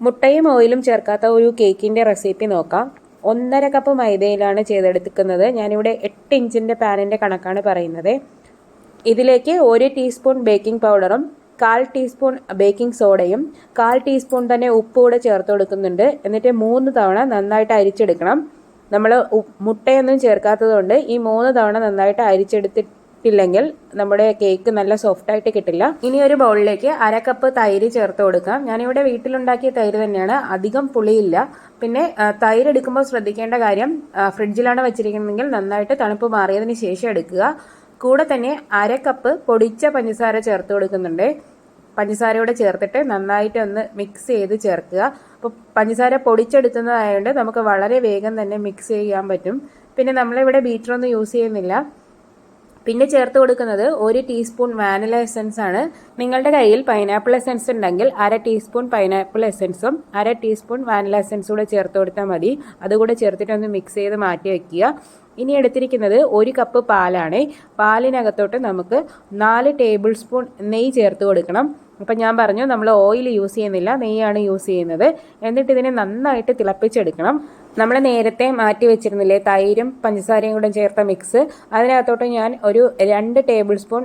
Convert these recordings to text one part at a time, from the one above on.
മുട്ടയും ഓയിലും ചേർക്കാത്ത ഒരു കേക്കിന്റെ റെസിപ്പി നോക്കാം. ഒന്നര കപ്പ് മൈദയിലാണ് ചെയ്തെടുക്കുന്നത്. ഞാനിവിടെ എട്ട് ഇഞ്ചിന്റെ പാനിന്റെ കണക്കാണ് പറയുന്നത്. ഇതിലേക്ക് ഒരു ടീസ്പൂൺ ബേക്കിംഗ് പൗഡറും കാൽ ടീസ്പൂൺ ബേക്കിംഗ് സോഡയും കാൽ ടീസ്പൂൺ തന്നെ ഉപ്പ് കൂടെ ചേർത്ത് കൊടുക്കുന്നുണ്ട്. എന്നിട്ട് മൂന്ന് തവണ നന്നായിട്ട് അരിച്ചെടുക്കണം. നമ്മൾ മുട്ടയൊന്നും ചേർക്കാത്തതുകൊണ്ട് ഈ മൂന്ന് തവണ നന്നായിട്ട് അരിച്ചെടുത്തിട്ടില്ലെങ്കിൽ നമ്മുടെ കേക്ക് നല്ല സോഫ്റ്റ് ആയിട്ട് കിട്ടില്ല. ഇനി ഒരു ബൗളിലേക്ക് അര കപ്പ് തൈര് ചേർത്ത് കൊടുക്കാം. ഞാനിവിടെ വീട്ടിലുണ്ടാക്കിയ തൈര് തന്നെയാണ്. അധികം പുളിയില്ല. പിന്നെ തൈര് എടുക്കുമ്പോൾ ശ്രദ്ധിക്കേണ്ട കാര്യം ഫ്രിഡ്ജിലാണ് വെച്ചിരിക്കുന്നതെങ്കിൽ നന്നായിട്ട് തണുപ്പ് മാറിയതിന് ശേഷം എടുക്കുക. കൂടെ തന്നെ അര കപ്പ് പൊടിച്ച പഞ്ചസാര ചേർത്ത് കൊടുക്കുന്നുണ്ട്. പഞ്ചസാരയോടെ ചേർത്തിട്ട് നന്നായിട്ട് ഒന്ന് മിക്സ് ചെയ്ത് ചേർക്കുക. അപ്പോൾ പഞ്ചസാര പൊടിച്ചെടുക്കുന്നതായതുകൊണ്ട് നമുക്ക് വളരെ വേഗം തന്നെ മിക്സ് ചെയ്യാൻ പറ്റും. പിന്നെ നമ്മളിവിടെ ബീറ്ററൊന്നും യൂസ് ചെയ്യുന്നില്ല. പിന്നെ ചേർത്ത് കൊടുക്കുന്നത് ഒരു ടീസ്പൂൺ വാനില എസൻസ് ആണ്. നിങ്ങളുടെ കയ്യിൽ പൈനാപ്പിൾ എസൻസ് ഉണ്ടെങ്കിൽ അര ടീസ്പൂൺ പൈനാപ്പിൾ എസൻസും അര ടീസ്പൂൺ വാനില എസൻസും കൂടെ ചേർത്ത് കൊടുത്താൽ മതി. അതുകൂടെ ചേർത്തിട്ട് ഒന്ന് മിക്സ് ചെയ്ത് മാറ്റി വയ്ക്കുക ഇനി എടുത്തിരിക്കുന്നത് ഒരു കപ്പ് പാലാണ്. പാലിനകത്തോട്ട് നമുക്ക് നാല് ടേബിൾ സ്പൂൺ നെയ്യ് ചേർത്ത് കൊടുക്കണം. അപ്പം ഞാൻ പറഞ്ഞു നമ്മൾ ഓയിൽ യൂസ് ചെയ്യുന്നില്ല നെയ്യാണ് യൂസ് ചെയ്യുന്നത്. എന്നിട്ട് ഇതിനെ നന്നായിട്ട് തിളപ്പിച്ചെടുക്കണം. നമ്മൾ നേരത്തെ മാറ്റി വെച്ചിരുന്നില്ലേ തൈരും പഞ്ചസാരയും കൂടെ ചേർത്ത മിക്സ് അതിനകത്തോട്ട് ഞാൻ ഒരു രണ്ട് ടേബിൾ സ്പൂൺ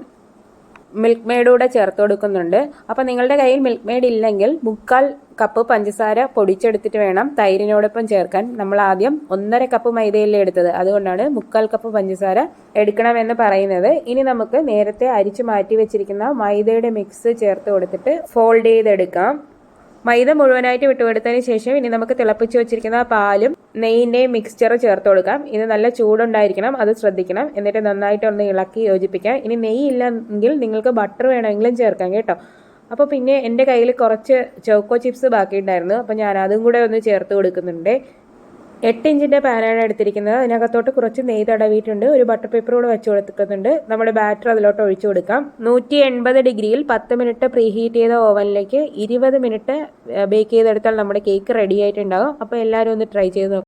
മിൽക്ക് മെയ്ഡ് കൂടെ ചേർത്ത് കൊടുക്കുന്നുണ്ട് അപ്പോൾ നിങ്ങളുടെ കയ്യിൽ മിൽക്ക് മെയ്ഡ് ഇല്ലെങ്കിൽ മുക്കാൽ കപ്പ് പഞ്ചസാര പൊടിച്ചെടുത്തിട്ട് വേണം തൈരിനോടൊപ്പം ചേർക്കാൻ. നമ്മൾ ആദ്യം ഒന്നര കപ്പ് മൈദയല്ലേ എടുത്തത്. അതുകൊണ്ടാണ് മുക്കാൽ കപ്പ് പഞ്ചസാര എടുക്കണമെന്ന് പറയുന്നത്. ഇനി നമുക്ക് നേരത്തെ അരിച്ചു മാറ്റി വെച്ചിരിക്കുന്ന മൈദയുടെ മിക്സ് ചേർത്ത് കൊടുത്തിട്ട് ഫോൾഡ് ചെയ്തെടുക്കാം. മൈദ മുഴുവനായിട്ട് വിട്ടുകൊടുത്തതിന് ശേഷം ഇനി നമുക്ക് തിളപ്പിച്ച് വെച്ചിരിക്കുന്ന പാലും നെയ്യിന്റെയും മിക്സ്ചർ ചേർത്ത് കൊടുക്കാം. ഇത് നല്ല ചൂടുണ്ടായിരിക്കണം അത് ശ്രദ്ധിക്കണം. എന്നിട്ട് നന്നായിട്ട് ഒന്ന് ഇളക്കി യോജിപ്പിക്കാം. ഇനി നെയ്യ് ഇല്ലെങ്കിൽ നിങ്ങൾക്ക് ബട്ടർ വേണമെങ്കിലും ചേർക്കാം കേട്ടോ. അപ്പോൾ പിന്നെ എന്റെ കയ്യിൽ കുറച്ച് ചോക്കോ ചിപ്സ് ബാക്കിയുണ്ടായിരുന്നു. അപ്പോൾ ഞാൻ അതും കൂടെ ഒന്ന് ചേർത്ത് കൊടുക്കുന്നുണ്ട്. എട്ട് ഇഞ്ചിന്റെ പാനാണ് എടുത്തിരിക്കുന്നത്. അതിനകത്തോട്ട് കുറച്ച് നെയ്ത് തടവിയിട്ടുണ്ട്. ഒരു ബട്ടർ പേപ്പർ കൂടെ വെച്ച് കൊടുക്കുന്നുണ്ട് നമ്മുടെ ബാറ്റർ അതിലോട്ട് ഒഴിച്ചു കൊടുക്കാം. നൂറ്റി എൺപത് ഡിഗ്രിയിൽ പത്ത് മിനിറ്റ് പ്രീ ഹീറ്റ് ചെയ്ത ഓവനിലേക്ക് ഇരുപത് മിനിറ്റ് ബേക്ക് ചെയ്തെടുത്താൽ നമ്മുടെ കേക്ക് റെഡി ആയിട്ടുണ്ടാകും. അപ്പോൾ എല്ലാവരും ഒന്ന് ട്രൈ ചെയ്ത് നോക്കാം.